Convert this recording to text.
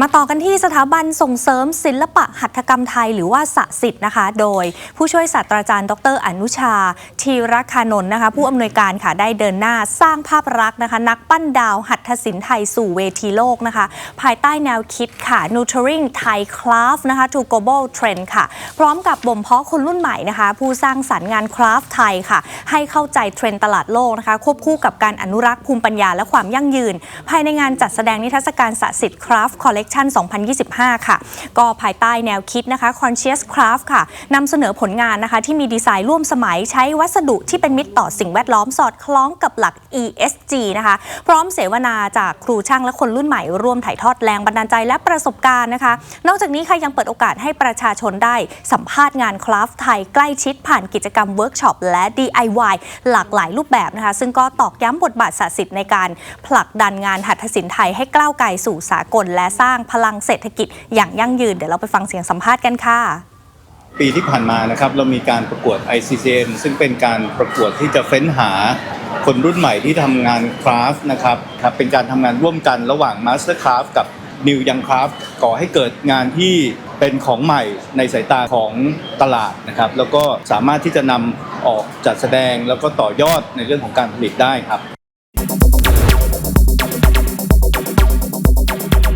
มาต่อกันที่สถาบันส่งเสริมศิลปะหัตถกรรมไทยหรือว่าสสิทธ์นะคะ โดยผู้ช่วยศาสตราจารย์ ดร อนุชาทีรคานนท์นะคะ ผู้อำนวยการค่ะได้เดินหน้าสร้างภาพลักษณ์นะคะ นักปั้นดาวหัตถศิลป์ไทยสู่เวทีโลกนะคะ ภายใต้แนวคิดค่ะ Nurturing Thai Craft นะคะ to Global Trend ค่ะ พร้อมกับบ่มเพาะคนรุ่นใหม่นะคะ ผู้สร้างสรรค์งานคราฟไทยค่ะ ให้เข้าใจเทรนด์ตลาดโลกนะคะ ควบคู่กับการอนุรักษ์ภูมิปัญญาและความยั่งยืน ภายในงานจัดแสดงนิทรรศการสสิทธิ์คราฟคอลเลกชัน2025 ค่ะ ก็ภายใต้แนวคิดนะคะ Conscious Craft ค่ะนำเสนอผลงานนะคะ ที่มีดีไซน์ร่วมสมัยใช้วัสดุที่เป็นมิตรต่อสิ่งแวดล้อมสอดคล้องกับหลัก ESG นะคะ พร้อมเสวนาจากครูช่างและคนรุ่นใหม่ร่วมถ่ายทอดแรงบันดาลใจและประสบการณ์นะคะ นอกจากนี้ค่ะยังเปิดโอกาสให้ประชาชนได้สัมภาษณ์งานคราฟไทยใกล้ชิดผ่านกิจกรรมเวิร์กช็อปและ DIY หลากหลายรูปแบบนะคะ ซึ่งก็ตอกย้ำบทบาทศาสตร์ศิลป์ในการผลักดันงานหัตถศิลป์ไทยให้ก้าวไกลสู่สากลและสร้างพลังเศรษฐกิจอย่างยั่งยืน เดี๋ยวเราไปฟังเสียงสัมภาษณ์กันค่ะ ปีที่ผ่านมานะครับเรามีการประกวด ICCN ซึ่งเป็นการประกวดที่จะเฟ้นหาคนรุ่นใหม่ที่ทำงานคราฟต์นะครับครับเป็นการทำงานร่วมกันระหว่าง Master Craft กับ New Young Craft ก่อให้เกิดงานที่เป็นของใหม่ในสายตาของตลาดนะครับ แล้วก็สามารถที่จะนำออกจัดแสดงแล้วก็ต่อยอดในเรื่องของการผลิตได้ครับ